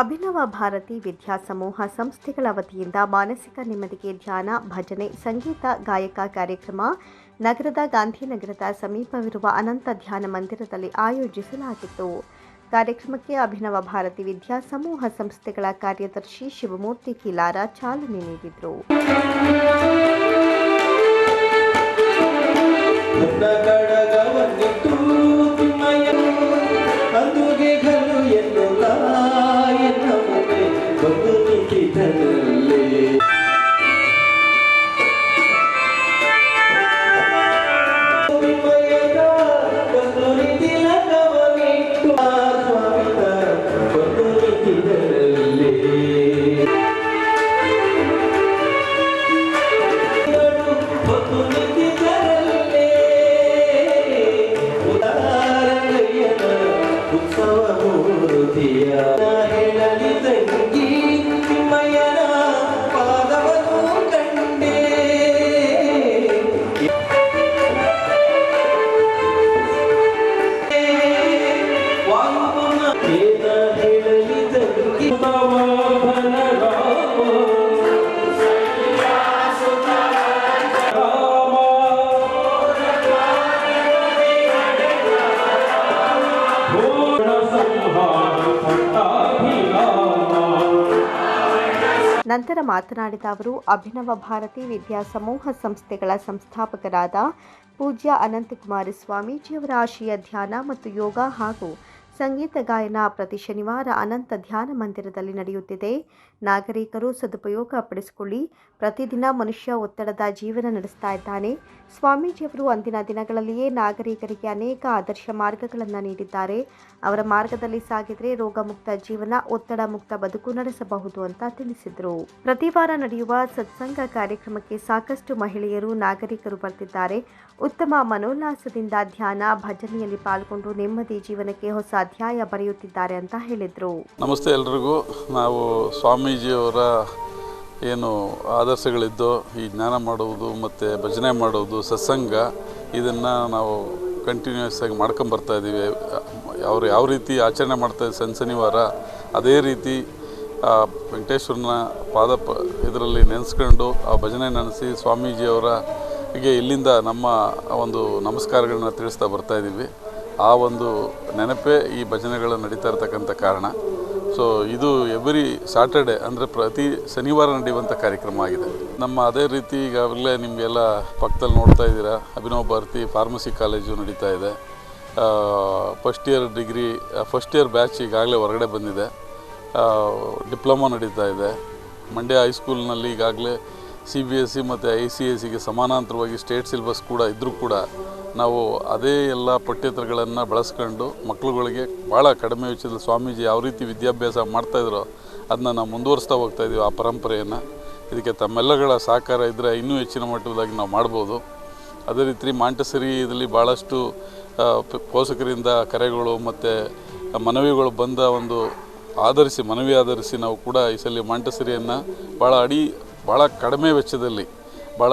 ಅಭಿನವ ಭಾರತಿ ವಿದ್ಯಾಸಮೂಹ ಸಂಸ್ಥೆಗಳ ವತಿಯಿಂದ ಮಾನಸಿಕ ನೆಮ್ಮದಿಗೆ ಧ್ಯಾನ, ಭಜನೆ, ಸಂಗೀತ, ಗಾಯಕ ಕಾರ್ಯಕ್ರಮ, ನಗರದ ಗಾಂಧಿನಗರದ ಸಮೀಪವಿರುವ ಅನಂತ ಧ್ಯಾನ ಮಂದಿರದಲ್ಲಿ ಆಯೋಜಿಸಲಾಗಿತ್ತು. ಕಾರ್ಯಕ್ರಮಕ್ಕೆ ಅಭಿನವ ಭಾರತಿ ವಿದ್ಯಾಸಮೂಹ ಸಂಸ್ಥೆಗಳ ಕಾರ್ಯದರ್ಶಿ ಶಿವಮೂರ್ತಿ ಕಿಲಾರ ಚಾಲನೆ ನೀಡಿದರು. ನನ್ನ ಮುಂದೆ ಬಂದು ನಿಂತಿದ್ದನಲ್ಲೇ ನಂತರ ಮಾತನಾಡಿದ ಅವರು, ಅಭಿನವ ಭಾರತಿ ವಿದ್ಯಾ ಸಮೂಹ ಸಂಸ್ಥೆಗಳ ಸಂಸ್ಥಾಪಕರಾದ ಪೂಜ್ಯ ಅನಂತಕುಮಾರ ಸ್ವಾಮೀಜಿಯವರ ಆಶಯ ಧ್ಯಾನ ಮತ್ತು ಯೋಗ ಹಾಗೂ ಸಂಗೀತ ಗಾಯನ ಪ್ರತಿ ಶನಿವಾರ ಅನಂತ ಧ್ಯಾನ ಮಂದಿರದಲ್ಲಿ ನಡೆಯುತ್ತಿದೆ. ನಾಗರಿಕರು ಸದುಪಯೋಗ ಪಡಿಸಿಕೊಳ್ಳಿ. ಪ್ರತಿದಿನ ಮನುಷ್ಯ ಒತ್ತಡದ ಜೀವನ ನಡೆಸ್ತಾ ಇದ್ದಾನೆ. ಸ್ವಾಮೀಜಿಯವರು ಅಂದಿನ ದಿನಗಳಲ್ಲಿಯೇ ನಾಗರಿಕರಿಗೆ ಅನೇಕ ಆದರ್ಶ ಮಾರ್ಗಗಳನ್ನು ನೀಡಿದ್ದಾರೆ. ಅವರ ಮಾರ್ಗದಲ್ಲಿ ಸಾಗಿದರೆ ರೋಗಮುಕ್ತ ಜೀವನ ಒತ್ತಡ ಮುಕ್ತ ಬದುಕು ನಡೆಸಬಹುದು ಅಂತ ತಿಳಿಸಿದರು. ಪ್ರತಿ ವಾರ ನಡೆಯುವ ಸತ್ಸಂಗ ಕಾರ್ಯಕ್ರಮಕ್ಕೆ ಸಾಕಷ್ಟು ಮಹಿಳೆಯರು, ನಾಗರಿಕರು ಬರ್ತಿದ್ದಾರೆ. ಉತ್ತಮ ಮನೋಲ್ಲಾಸದಿಂದ ಧ್ಯಾನ, ಭಜನೆಯಲ್ಲಿ ಪಾಲ್ಗೊಂಡು ನೆಮ್ಮದಿ ಜೀವನಕ್ಕೆ ಹೊಸ ಅಧ್ಯಾಯ ಬರೆಯುತ್ತಿದ್ದಾರೆ ಅಂತ ಹೇಳಿದರು. ನಮಸ್ತೆ ಎಲ್ರಿಗೂ. ನಾವು ಸ್ವಾಮೀಜಿಯವರ ಏನು ಆದರ್ಶಗಳಿದ್ದೋ, ಈ ಜ್ಞಾನ ಮಾಡುವುದು ಮತ್ತು ಭಜನೆ ಮಾಡುವುದು, ಸತ್ಸಂಗ, ಇದನ್ನು ನಾವು ಕಂಟಿನ್ಯೂಸ್ ಆಗಿ ಮಾಡ್ಕೊಂಬರ್ತಾ ಇದ್ದೀವಿ. ಅವರು ಯಾವ ರೀತಿ ಆಚರಣೆ ಮಾಡ್ತಾ ಸಣ್ಣ ಶನಿವಾರ, ಅದೇ ರೀತಿ, ಆ, ವೆಂಕಟೇಶ್ವರನ ಪಾದ ಇದರಲ್ಲಿ ನೆನೆಸ್ಕೊಂಡು ಆ ಭಜನೆ ನೆನೆಸಿ ಸ್ವಾಮೀಜಿಯವರ ಹೀಗೆ ಇಲ್ಲಿಂದ ನಮ್ಮ ಒಂದು ನಮಸ್ಕಾರಗಳನ್ನ ತಿಳಿಸ್ತಾ ಬರ್ತಾ ಇದ್ದೀವಿ. ಆ ಒಂದು ನೆನಪೇ ಈ ಭಜನೆಗಳು ನಡೀತಾ ಇರತಕ್ಕಂಥ ಕಾರಣ. ಸೊ ಇದು ಎವ್ರಿ ಸಾಟರ್ಡೆ ಅಂದರೆ ಪ್ರತಿ ಶನಿವಾರ ನಡೆಯುವಂಥ ಕಾರ್ಯಕ್ರಮ ಆಗಿದೆ. ನಮ್ಮ ಅದೇ ರೀತಿ ಈಗಾಗಲೇ ನಿಮಗೆಲ್ಲ ಪಕ್ಕದಲ್ಲಿ ನೋಡ್ತಾ ಇದ್ದೀರಾ, ಅಭಿನವ್ ಭಾರತಿ ಫಾರ್ಮಸಿ ಕಾಲೇಜು ನಡೀತಾ ಇದೆ. First year degree first year batch ಈಗಾಗಲೇ ಹೊರಗಡೆ ಬಂದಿದೆ. ಡಿಪ್ಲೊಮಾ ನಡೀತಾ ಇದೆ. ಮಂಡ್ಯ ಹೈಸ್ಕೂಲ್ನಲ್ಲಿ ಈಗಾಗಲೇ ಸಿ ಬಿ ಎಸ್ ಸಿ ಮತ್ತು ಐ ಸಿ ಎಸ್ ಸಿಗೆ ಸಮಾನಾಂತರವಾಗಿ ಸ್ಟೇಟ್ ಸಿಲೆಬಸ್ ಕೂಡ ಇದ್ದರೂ ಕೂಡ ನಾವು ಅದೇ ಎಲ್ಲ ಪಠ್ಯೇತರಗಳನ್ನು ಬಳಸ್ಕೊಂಡು ಮಕ್ಕಳುಗಳಿಗೆ ಭಾಳ ಕಡಿಮೆ ವೆಚ್ಚದಲ್ಲಿ ಸ್ವಾಮೀಜಿ ಯಾವ ರೀತಿ ವಿದ್ಯಾಭ್ಯಾಸ ಮಾಡ್ತಾಯಿದ್ರೋ ಅದನ್ನ ನಾವು ಮುಂದುವರಿಸ್ತಾ ಹೋಗ್ತಾ ಇದ್ದೀವಿ ಆ ಪರಂಪರೆಯನ್ನು. ಇದಕ್ಕೆ ತಮ್ಮೆಲ್ಲಗಳ ಸಹಕಾರ ಇದ್ದರೆ ಇನ್ನೂ ಹೆಚ್ಚಿನ ಮಟ್ಟದಾಗಿ ನಾವು ಮಾಡ್ಬೋದು. ಅದೇ ರೀತಿ ಮಾಂಟಸರಿ ಇದರಲ್ಲಿ ಭಾಳಷ್ಟು ಪೋಷಕರಿಂದ ಕರೆಗಳು ಮತ್ತು ಮನವಿಗಳು ಬಂದ ಒಂದು ಆಧರಿಸಿ, ಮನವಿ ಆಧರಿಸಿ ನಾವು ಕೂಡ ಈ ಸಲ ಮಾಂಟಸರಿಯನ್ನು ಭಾಳ ಅಡಿ, ಭಾಳ ಕಡಿಮೆ ವೆಚ್ಚದಲ್ಲಿ ಭಾಳ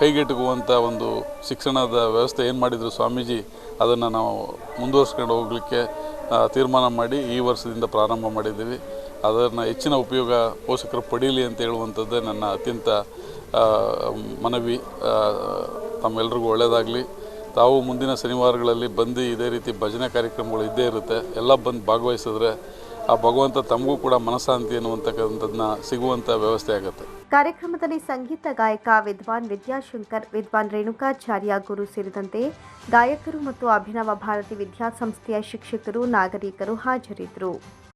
ಕೈಗೆಟುಕುವಂಥ ಒಂದು ಶಿಕ್ಷಣದ ವ್ಯವಸ್ಥೆ ಏನು ಮಾಡಿದರು ಸ್ವಾಮೀಜಿ, ಅದನ್ನು ನಾವು ಮುಂದುವರ್ಸ್ಕೊಂಡು ಹೋಗಲಿಕ್ಕೆ ತೀರ್ಮಾನ ಮಾಡಿ ಈ ವರ್ಷದಿಂದ ಪ್ರಾರಂಭ ಮಾಡಿದ್ದೀವಿ. ಅದನ್ನು ಹೆಚ್ಚಿನ ಉಪಯೋಗ ಪೋಷಕರು ಪಡೀಲಿ ಅಂತ ಹೇಳುವಂಥದ್ದೇ ನನ್ನ ಅತ್ಯಂತ ಮನವಿ. ತಮ್ಮೆಲ್ಲರಿಗೂ ಒಳ್ಳೆಯದಾಗಲಿ ತಾವು ಮುಂದಿನ ಶನಿವಾರಗಳಲ್ಲಿ ಬಂದು ಇದೇ ರೀತಿ ಭಜನೆ ಕಾರ್ಯಕ್ರಮಗಳು ಇದ್ದೇ ಇರುತ್ತೆ. ಎಲ್ಲ ಬಂದು ಭಾಗವಹಿಸಿದ್ರೆ ಆ ಭಗವಂತ ತಮಗೂ ಕೂಡ ಮನಃಶಾಂತಿ ಅನ್ನುವಂತಕ್ಕಂಥದ್ದನ್ನ ಸಿಗುವಂಥ ವ್ಯವಸ್ಥೆ ಆಗುತ್ತೆ. ಕಾರ್ಯಕ್ರಮದಲ್ಲಿ ಸಂಗೀತ ಗಾಯಕ, ವಿದ್ವಾನ್ ವಿದ್ಯಾಶಂಕರ್, ವಿದ್ವಾನ್ ರೇಣುಕಾಚಾರ್ಯ ಗುರು ಸೇರಿದಂತೆ ಗಾಯಕರು ಮತ್ತು ಅಭಿನವ ಭಾರತಿ ವಿದ್ಯಾಸಂಸ್ಥೆಯ ಶಿಕ್ಷಕರು, ನಾಗರಿಕರು ಹಾಜರಿದ್ದರು.